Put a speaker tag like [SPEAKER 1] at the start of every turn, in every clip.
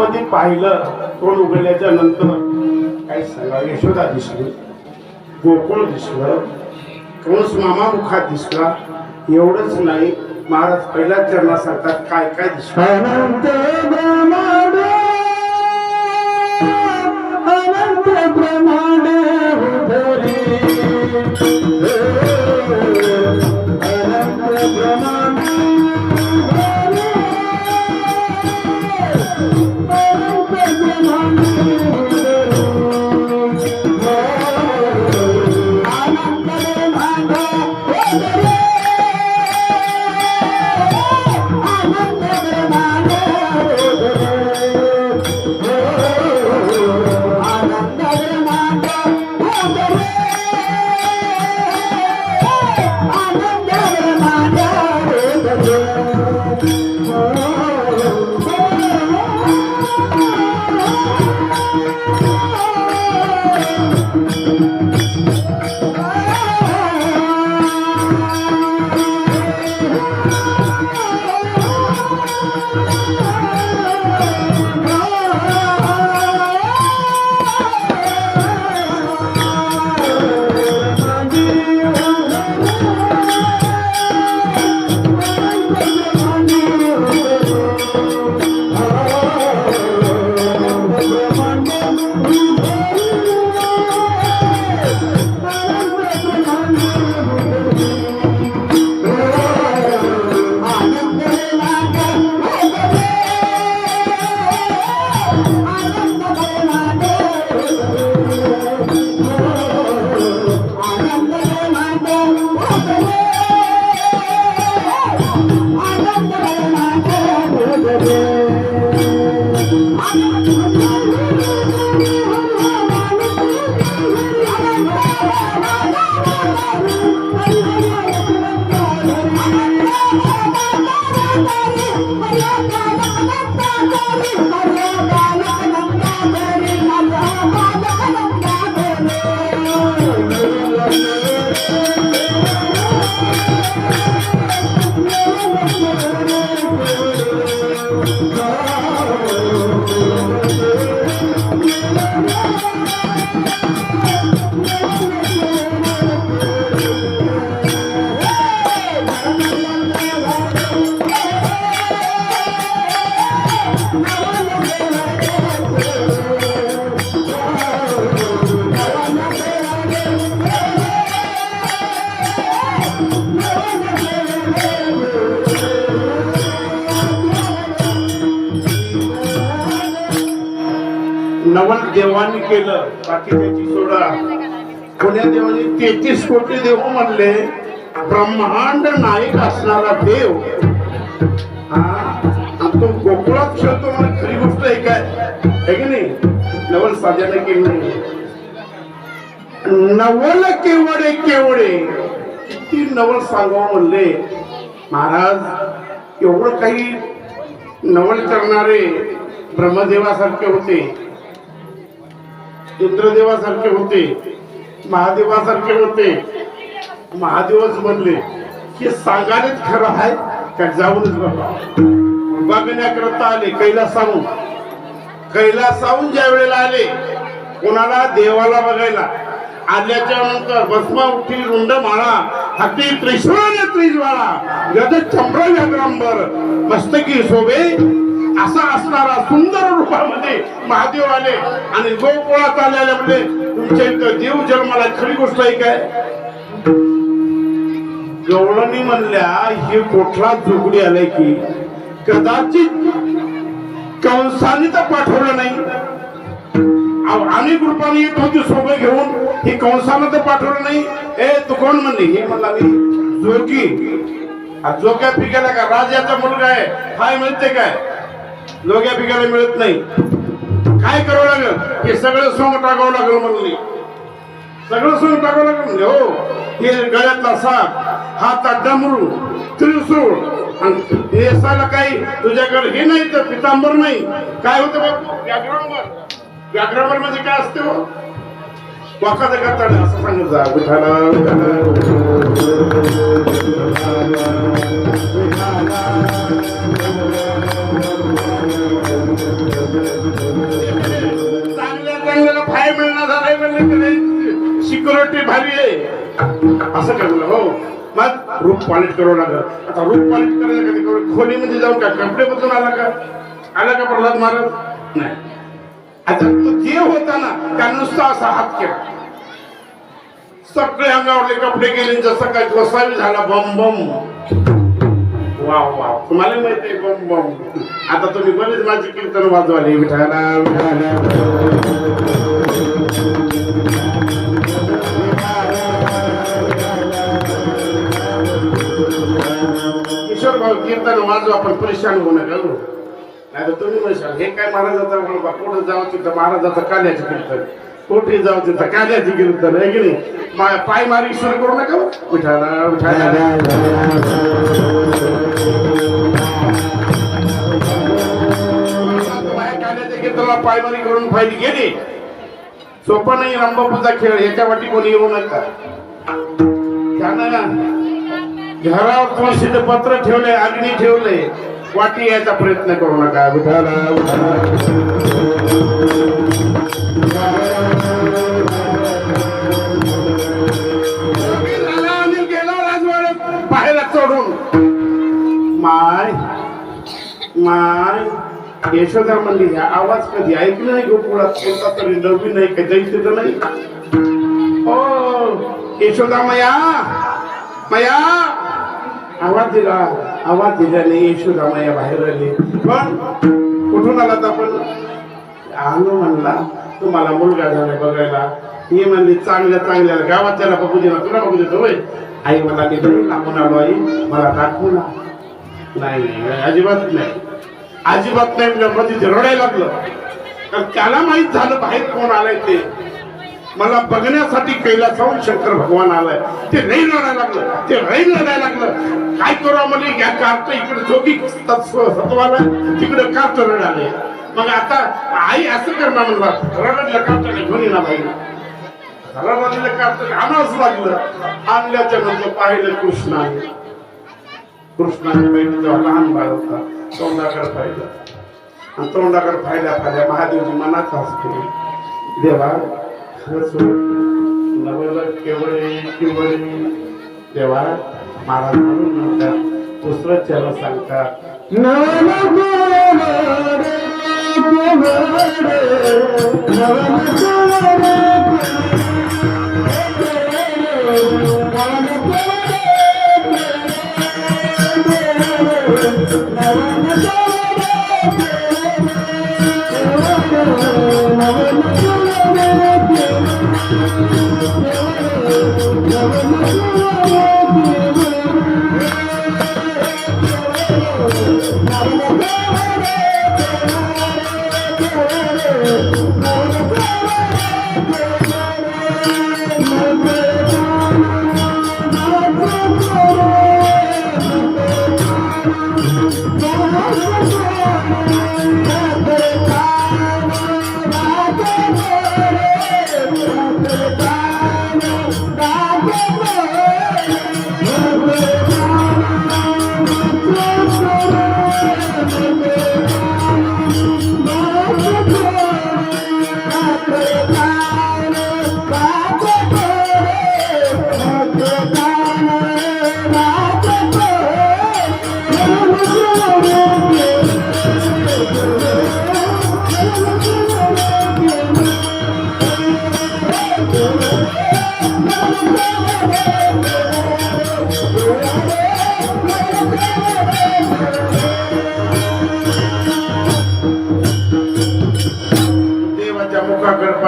[SPEAKER 1] मध्ये पाहिलं तोंड उघडल्याच्या नंतर काय सांगा यशोदा दिसली. गोकुळ दिसलं. कंस मामा मुखात दिसला. एवढंच नाही महाराज पहिल्या चरणा सांगतात काय काय दिसलं Oh, केलं. बाकी सोडा. कोण्या देवाने तेहतीस कोटी देव म्हणले ब्रह्मांड नायक असणारा देव. हा? तो गोकुळात खेळतो म्हणजे खरी गोष्ट आहे काय? आहे की नाही? नवल साध्याने केली नाही. नवल केवडे केवडे किती नवल सांगावं म्हणले? महाराज एवढं काही नवल करणारे ब्रह्मदेवासारखे होते. इंद्रदेवासारखे होते महादेवासारखे होते महादेवच म्हणले हे सांगायलाच खरं आहे का जाऊनच बघण्याकरता आले कैलासाहून. कैलासाहून ज्या वेळेला आले कोणाला? देवाला बघायला. आल्याच्यानंतर भस्मा उठी रुंड माळा हाती त्रिशूळ त्रिज्वाळा गद चंद्र व्याग्रांबर मस्तकी शोभे असा असणारा सुंदर रूपामध्ये महादेव आले आणि गोकुळात आलेल्या म्हणजे तुमच्या इथं देव जन्माला खरी गोष्ट आहे काय? गवळणी म्हणल्या हे कुठला झुगडी आलाय की? कदाचित
[SPEAKER 2] कंसाने तर पाठवलं नाही. अहो, अनेक रूपाने येत होती सोबत घेऊन हे कंसानं तर पाठवलं नाही. ए तू कोण म्हणली? हे म्हणला मी जोगी. हा जोग्या का? राजाचा मुलगा आहे. काय मिळते काय? लोग्या पिकाला मिळत नाही काय करावं लागलं हे सगळं सोंग टाकावं लागलं म्हणली सगळं सोंग टाकावं लागलं म्हणजे हो हे गळ्यातला साप हातात डमरू त्रिसूळ आणि नेसायला काही तुझ्याकडे हे नाही तर पितांबर नाही काय होतं बापू व्याघ्रांबर व्याघ्रांबर म्हणजे काय असते हो वाकाचं करताना असं सांगत जा विठाला रूप पॉलिश करावं लागलं. आता रूप पॉलिश करायला कधी खोलीमध्ये जाऊन का कपडे बदलून आला का? आला का प्रल्हाद महाराज? नाही. आता तो जे होता ना त्या नुसता असा हात केला. सगळे अंगावरले कपडे गेले जसं काय गोसावी झाला बम बम. वा वा तुम्हाला माहिती आहे बम बम. आता तुम्ही बरेच माझी कीर्तन वाजवाले. विठाला विठाला किशोर कीर्तन वाजवा आपण परेशान होऊ नका हो. नाही तर तुम्ही म्हणशाल हे काय महाराजाचा म्हणून कुठं जावं तिथं? महाराजाचं काल्याचं कीर्तन. कोठे जावं तिथं? काल्याचं कीर्तन आहे की नाही? पाय मारी सुरू करू नका हो. उठाला उठाला काल्याच्या कीर्तनाला पायमारी करून फायली गेली. सोपा नाही रामबापूचा खेळ याच्या वाटी कोणी येऊ नका. त्यांना घरावर तुळशीचं पत्र ठेवले अग्नी ठेवले वाटी यायचा प्रयत्न करू नका. उठाला आणि गेला राजवाड्यात पाहायला चढून. माय माय यशोदा म्हणली हा आवाज कधी ऐकलं नाही गोकुळात कोणता तरी नवीन नाही का? दैत्य तर नाही? ओ यशोदा मया मया. आवाज दिला आवाज दिल्याने यशोदा मया बाहेर आली. पण कुठून आला तर आपण? आलो म्हणला तुम्हाला मुलगा झाला बघायला. मी म्हणली चांगल्या चांगल्या गावात त्याला बघू दे तुला बघू देतो होय. आई मला मी लांबून आलो आई मला दाखवू ना. नाही नाही अजिबात नाही. अजिबात नाही म्हणजे तिथे रडायला लागलं. तर त्याला माहीत झालं बाहेर कोण आलाय ते. मला बघण्यासाठी कैलासाहून शंकर भगवान आलाय. ते नाही लढायला लागलं ते नाही लढायला लागलं. काय करू म्हणजे या कार्ट इकडे जोगी सत्वाला तिकडे कार्ट रडाले मग आता आई असं करणार म्हणला रडलं कार्ट घेऊन येणार बाई. रडलेलं कार्ट आणावंच लागलं. आणल्याच्या नंतर पाहिलं कृष्णा कृष्णाने पाहिलं जेव्हा लहान बाळ होता तोंडाकडे पाहिलं. आणि तोंडाकडे पाहिल्या पाहिल्या महादेवजी मनात असते देवा खरंच नवल केवळे किवळे. देवा महाराज म्हणून म्हणतात दुसरं त्याला सांगतात.
[SPEAKER 1] Thank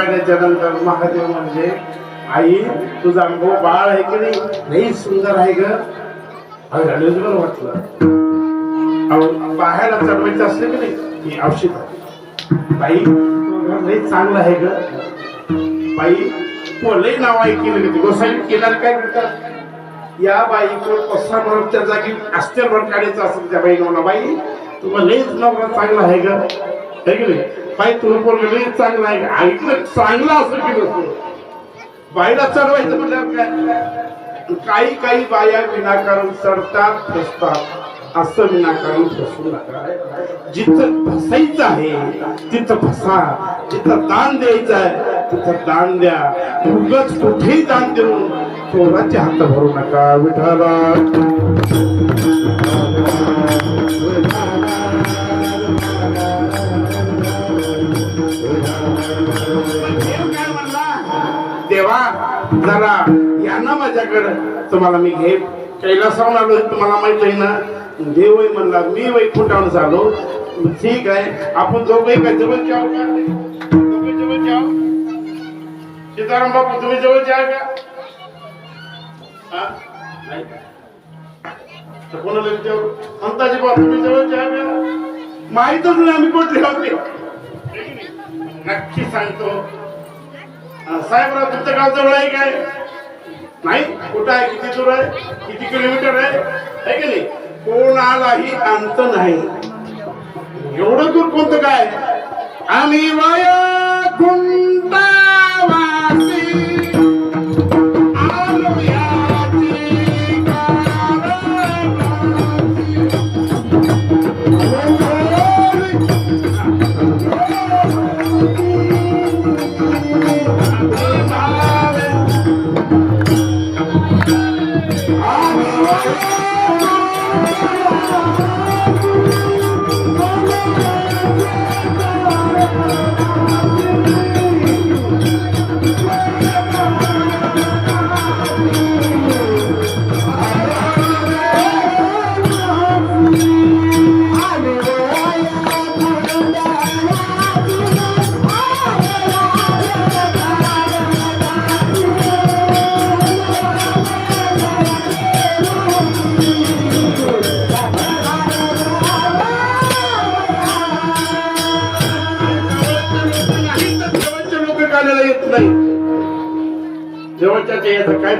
[SPEAKER 2] पाहिल्याच्या नंतर महादेव म्हणजे आई तुझा अनुभव बाळ आहे की नाही? लई सुंदर आहे ग. गणेशभर वाटलं. अहो चढवायचं असलं की नाही ही औषध आहे. बाई लई चांगलं आहे ग. बाई हो लई नाव ऐकलं ग गोसाई केल्याला काय म्हणतात या बाईकडे पस्सा त्या जागी अस्तर भर काढायचं असेल त्या बाईनं म्हणा बाई तुम्हाला लईच नवरा चांगला आहे ग. है की नाही? बाई तुला पोरग लईच चांगला आहे. का ऐकलं चांगलं असं की नसतं बाईला चढवायचं म्हटल्यावर काय? काही काही बाया विनाकारण चढतात फसतात. असं विनाकारण फसू नका. जिथं फसायचं आहे तिथं फसा. जिथं दान द्यायचं आहे तिथं दान द्या. उगच कुठेही दान देऊन चोराचे हात भरू नका. विठाला देवा जरा या ना माझ्याकडं. तुम्हाला मी घे कैलासाहून आलो तुम्हाला माहीत आहे ना. देव वय म्हणला मी वैकुंठावून आलो ठीक आहे. आपण दोघे काय जवळ जाऊ का? दोघे जवळ जाऊ सीताराम बापू तुम्ही जवळ जाल का? नाही तर कोणाला विचारू? अंताजी बापू तुम्ही जवळ जाल का? माहीतच नाही आम्ही कुठले होते नक्की सांगतो. साहेबराव तुमचं गाव जवळ आहे काय? नाही? कुठं आहे? किती दूर आहे? किती किलोमीटर आहे? है की नाही? कोणालाही अंत नाही. एवढं दूर कोणतं काय? आम्ही वाया कुंटावासी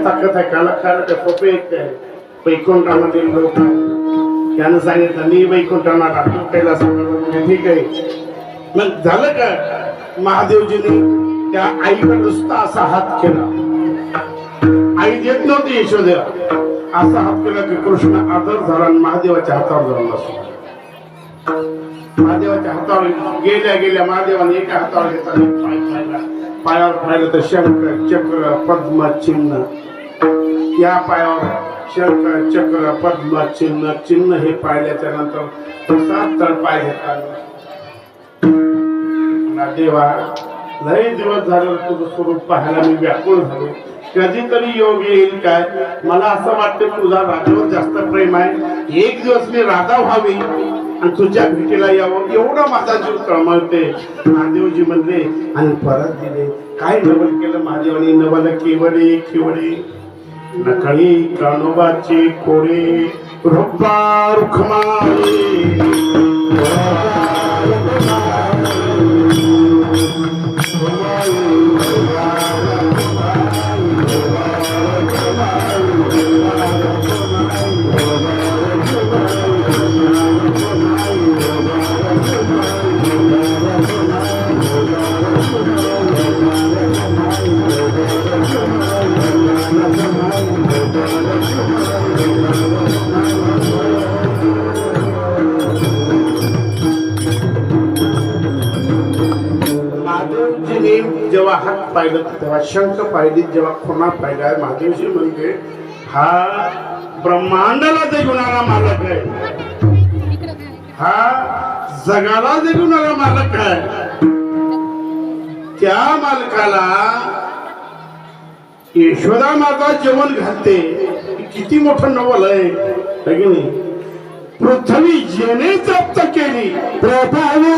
[SPEAKER 2] ताकद आहे काला खायला काय सोपे आहे काय लोक त्यानं सांगितलं मी वैकुंठाला राखून कैलास सांगितलं म्हणजे ठीक आहे. मग झालं का? महादेवजीने त्या आईवर नुसता असा हात केला. आई देत नव्हती यशोदेव असा हात केला की कृष्ण आदर झाला आणि महादेवाच्या हातावर जाऊन बसला. महादेवाच्या हातावर गेल्या गेल्या महादेवाने एका हातावर घेतला पायावर पाहिलं तर शंकर चक्र पद्म चिन्ह. या पायावर शंकर चक्र पद्म चिन्ह चिन्ह हे पाहिल्याच्या नंतर प्रसाद तर पाय घेतला. देवा लय दिवस झालं तुझं स्वरूप पाहायला मी व्याकुळ झालो. कधीतरी योग येईल काय? मला असं वाटतं तुझा राजावर जास्त प्रेम आहे. एक दिवस मी राजा व्हावी आणि तुझ्या भेटीला यावं एवढा माझा जीव तळमळते महादेवजी म्हणले आणि परत दिले. काय नवल केलं महादेवाने? नवल केवडे केवडे नकळी कानोबाचे कोडे रुपा रुखमाई. पाहिलं तेव्हा शंख पाहिली जेव्हा खुणा पाहिला. महादेवजी म्हणजे हा ब्रह्मांडाला जगवणारा मालक आहे. हा जगाला जगवणारा मालक आहे. त्या मालकाला यशोदा माता जेवण घालते. किती मोठं नवल आहे नाही? पृथ्वी जेने जप्त केली.
[SPEAKER 1] प्रभावी.